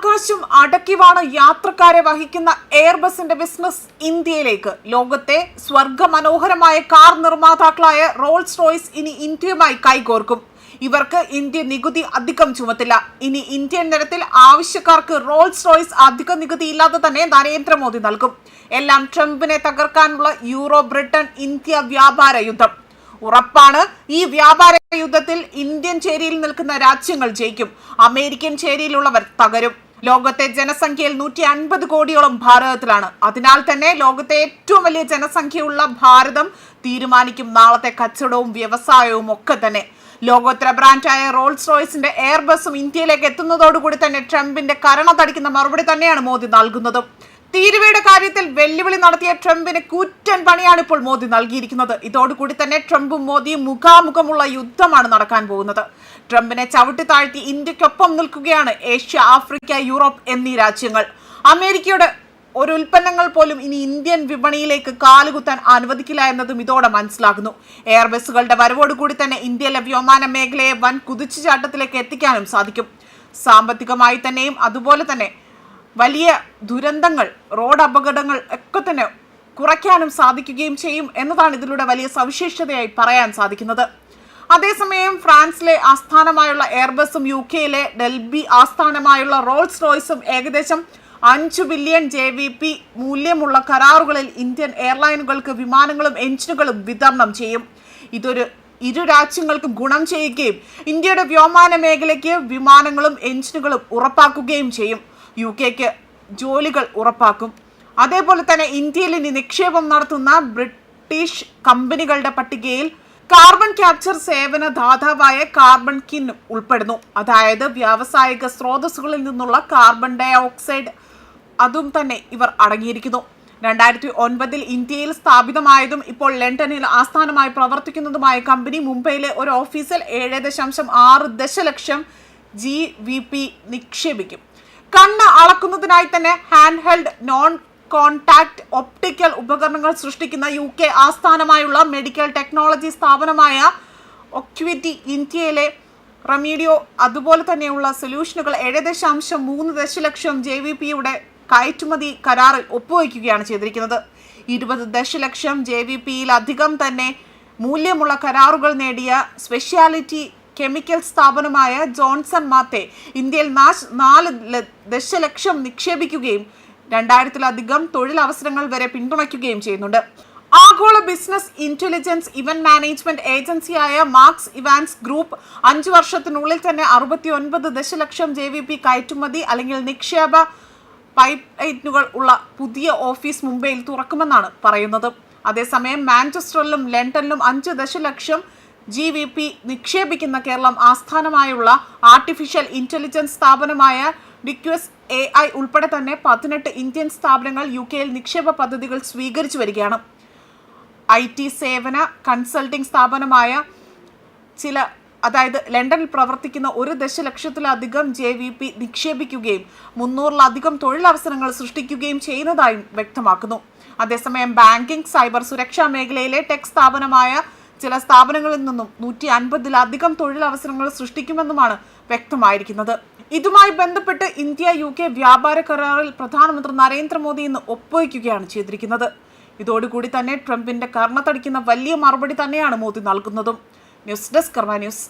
ആകാശം അടക്കിവാണ് യാത്രക്കാരെ വഹിക്കുന്ന എയർബസിന്റെ ബിസിനസ് ഇന്ത്യയിലേക്ക്. ലോകത്തെ സ്വർഗ മനോഹരമായ കാർ നിർമ്മാതാക്കളായ റോൾസ് റോയ്സ് ഇനി ഇന്ത്യയുമായി കൈകോർക്കും. ഇവർക്ക് ഇന്ത്യ നികുതി അധികം ചുമത്തില്ല. ഇനി ഇന്ത്യൻ നിരത്തിൽ ആവശ്യക്കാർക്ക് റോൾസ് റോയ്സ് അധിക നികുതി ഇല്ലാതെ തന്നെ നരേന്ദ്രമോദി നൽകും. എല്ലാം ട്രംപിനെ തകർക്കാനുള്ള യൂറോ ബ്രിട്ടൻ ഇന്ത്യ വ്യാപാര യുദ്ധം. ഉറപ്പാണ് ഈ വ്യാപാര യുദ്ധത്തിൽ ഇന്ത്യൻ ചേരിയിൽ നിൽക്കുന്ന രാജ്യങ്ങൾ ജയിക്കും. അമേരിക്കൻ ചേരിയിലുള്ളവർ തകരും. ലോകത്തെ ജനസംഖ്യയിൽ നൂറ്റി അൻപത് കോടിയോളം ഭാരതത്തിലാണ്. അതിനാൽ തന്നെ ലോകത്തെ ഏറ്റവും വലിയ ജനസംഖ്യയുള്ള ഭാരതം തീരുമാനിക്കും നാളത്തെ കച്ചവടവും വ്യവസായവും ഒക്കെ തന്നെ. ലോകോത്തര ബ്രാൻഡായ റോൾസ് റോയ്സിന്റെ എയർബസും ഇന്ത്യയിലേക്ക് എത്തുന്നതോടുകൂടി തന്നെ ട്രംപിന്റെ കരണ തടിക്കുന്ന മറുപടി തന്നെയാണ് മോദി നൽകുന്നത്. തീരുവയുടെ കാര്യത്തിൽ വെല്ലുവിളി നടത്തിയ ട്രംപിന് കൂറ്റൻ പണിയാണ് ഇപ്പോൾ മോദി നൽകിയിരിക്കുന്നത്. ഇതോടുകൂടി തന്നെ ട്രംപും മോദിയും മുഖാമുഖമുള്ള യുദ്ധമാണ് നടക്കാൻ പോകുന്നത്. ട്രംപിനെ ചവിട്ടി താഴ്ത്തി ഇന്ത്യക്കൊപ്പം നിൽക്കുകയാണ് ഏഷ്യ ആഫ്രിക്ക യൂറോപ്പ് എന്നീ രാജ്യങ്ങൾ. അമേരിക്കയുടെ ഒരു ഉൽപ്പന്നങ്ങൾ പോലും ഇനി ഇന്ത്യൻ വിപണിയിലേക്ക് കാലുകുത്താൻ അനുവദിക്കില്ല എന്നതും ഇതോടെ മനസ്സിലാകുന്നു. എയർബസുകളുടെ വരവോടുകൂടി തന്നെ ഇന്ത്യയിലെ വ്യോമാന മേഖലയെ വൻ കുതിച്ചുചാട്ടത്തിലേക്ക് എത്തിക്കാനും സാധിക്കും. സാമ്പത്തികമായി തന്നെയും അതുപോലെ തന്നെ വലിയ ദുരന്തങ്ങൾ റോഡ് അപകടങ്ങൾ ഒക്കെ തന്നെ കുറയ്ക്കാനും സാധിക്കുകയും ചെയ്യും എന്നതാണ് ഇതിലൂടെ വലിയ സവിശേഷതയായി പറയാൻ സാധിക്കുന്നത്. അതേസമയം ഫ്രാൻസിലെ ആസ്ഥാനമായുള്ള എയർബസും യു കെയിലെ ഡൽബി ആസ്ഥാനമായുള്ള റോൾസ് റോയ്സും ഏകദേശം അഞ്ച് ബില്യൺ ജെ വി പി മൂല്യമുള്ള കരാറുകളിൽ ഇന്ത്യൻ എയർലൈനുകൾക്ക് വിമാനങ്ങളും എഞ്ചിനുകളും വിതരണം ചെയ്യും. ഇതൊരു ഇരു രാജ്യങ്ങൾക്കും ഗുണം ചെയ്യുകയും ഇന്ത്യയുടെ വ്യോമാന മേഖലയ്ക്ക് വിമാനങ്ങളും എഞ്ചിനുകളും ഉറപ്പാക്കുകയും ചെയ്യും. യു കെക്ക് ജോലികൾ ഉറപ്പാക്കും. അതേപോലെ തന്നെ ഇന്ത്യയിൽ ഇനി നിക്ഷേപം നടത്തുന്ന ബ്രിട്ടീഷ് കമ്പനികളുടെ പട്ടികയിൽ കാർബൺ ക്യാപ്ചർ സേവന ദാതാവായ കാർബൺ കിൻ ഉൾപ്പെടുന്നു. അതായത് വ്യാവസായിക സ്രോതസ്സുകളിൽ നിന്നുള്ള കാർബൺ ഡൈ ഓക്സൈഡ് അതും തന്നെ ഇവർ അടങ്ങിയിരിക്കുന്നു. രണ്ടായിരത്തി ഒൻപതിൽ ഇന്ത്യയിൽ സ്ഥാപിതമായതും ഇപ്പോൾ ലണ്ടനിൽ ആസ്ഥാനമായി പ്രവർത്തിക്കുന്നതുമായ കമ്പനി മുംബൈയിലെ ഒരു ഓഫീസിൽ ഏഴ് ദശാംശം ആറ് ദശലക്ഷം ജി വി പി നിക്ഷേപിക്കും. കണ്ണ് അളക്കുന്നതിനായി തന്നെ hand held non contact optical ഉപകരണങ്ങൾ സൃഷ്ടിക്കുന്ന യു കെ ആസ്ഥാനമായുള്ള മെഡിക്കൽ ടെക്നോളജി സ്ഥാപനമായ ഒക്വിറ്റി ഇന്ത്യയിലെ റമീഡിയോ അതുപോലെ തന്നെയുള്ള സൊല്യൂഷനുകൾ ഏഴ് ദശാംശം മൂന്ന് ദശലക്ഷം ജെ വി പിയുടെ കയറ്റുമതി കരാറിൽ ഒപ്പുവയ്ക്കുകയാണ് ചെയ്തിരിക്കുന്നത്. ഇരുപത് ദശലക്ഷം ജെ വി പിയിലധികം തന്നെ മൂല്യമുള്ള കരാറുകൾ നേടിയ സ്പെഷ്യാലിറ്റി കെമിക്കൽ സ്ഥാപനമായ ജോൺസൺ മാത്തെ ഇന്ത്യയിൽ നാല് ദശലക്ഷം നിക്ഷേപിക്കുകയും രണ്ടായിരത്തിലധികം തൊഴിലവസരങ്ങൾ വരെ പിന്തുണയ്ക്കുകയും ചെയ്യുന്നുണ്ട്. ആഗോള ബിസിനസ് ഇന്റലിജൻസ് ഇവന്റ് മാനേജ്മെന്റ് ഏജൻസിയായ മാർക്സ് ഇവാൻസ് ഗ്രൂപ്പ് അഞ്ചു വർഷത്തിനുള്ളിൽ തന്നെ അറുപത്തി ഒൻപത് ദശലക്ഷം ജെ വി പി കയറ്റുമതി അല്ലെങ്കിൽ നിക്ഷേപ പൈപ്പ് ലൈറ്റുകൾ ഉള്ള പുതിയ ഓഫീസ് മുംബൈയിൽ തുറക്കുമെന്നാണ് പറയുന്നത്. അതേസമയം മാഞ്ചസ്റ്ററിലും ലണ്ടനിലും അഞ്ച് ദശലക്ഷം ജി വി പി നിക്ഷേപിക്കുന്ന കേരളം ആസ്ഥാനമായുള്ള ആർട്ടിഫിഷ്യൽ ഇന്റലിജൻസ് സ്ഥാപനമായ ഡിക്വസ് എ ഐ ഉൾപ്പെടെ തന്നെ പതിനെട്ട് ഇന്ത്യൻ സ്ഥാപനങ്ങൾ യു കെയിൽ നിക്ഷേപ പദ്ധതികൾ സ്വീകരിച്ചു വരികയാണ്. ഐ ടി സേവന കൺസൾട്ടിംഗ് സ്ഥാപനമായ ചില അതായത് ലണ്ടനിൽ പ്രവർത്തിക്കുന്ന ഒരു ദശലക്ഷത്തിലധികം ജെ വി പി നിക്ഷേപിക്കുകയും മുന്നൂറിലധികം തൊഴിലവസരങ്ങൾ സൃഷ്ടിക്കുകയും ചെയ്യുന്നതായും വ്യക്തമാക്കുന്നു. അതേസമയം ബാങ്കിംഗ് സൈബർ സുരക്ഷാ മേഖലയിലെ ടെക് സ്ഥാപനമായ ചില സ്ഥാപനങ്ങളിൽ നിന്നും നൂറ്റി അൻപതിലധികം തൊഴിലവസരങ്ങൾ സൃഷ്ടിക്കുമെന്നുമാണ് വ്യക്തമായിരിക്കുന്നത്. ഇതുമായി ബന്ധപ്പെട്ട് ഇന്ത്യ യു കെ വ്യാപാര കരാറിൽ പ്രധാനമന്ത്രി നരേന്ദ്രമോദി ഇന്ന് ഒപ്പുവയ്ക്കുകയാണ് ചെയ്തിരിക്കുന്നത്. ഇതോടുകൂടി തന്നെ ട്രംപിന്റെ കർണത്തടിക്കുന്ന വലിയ മറുപടി തന്നെയാണ് മോദി നൽകുന്നതും. News desk Karma news.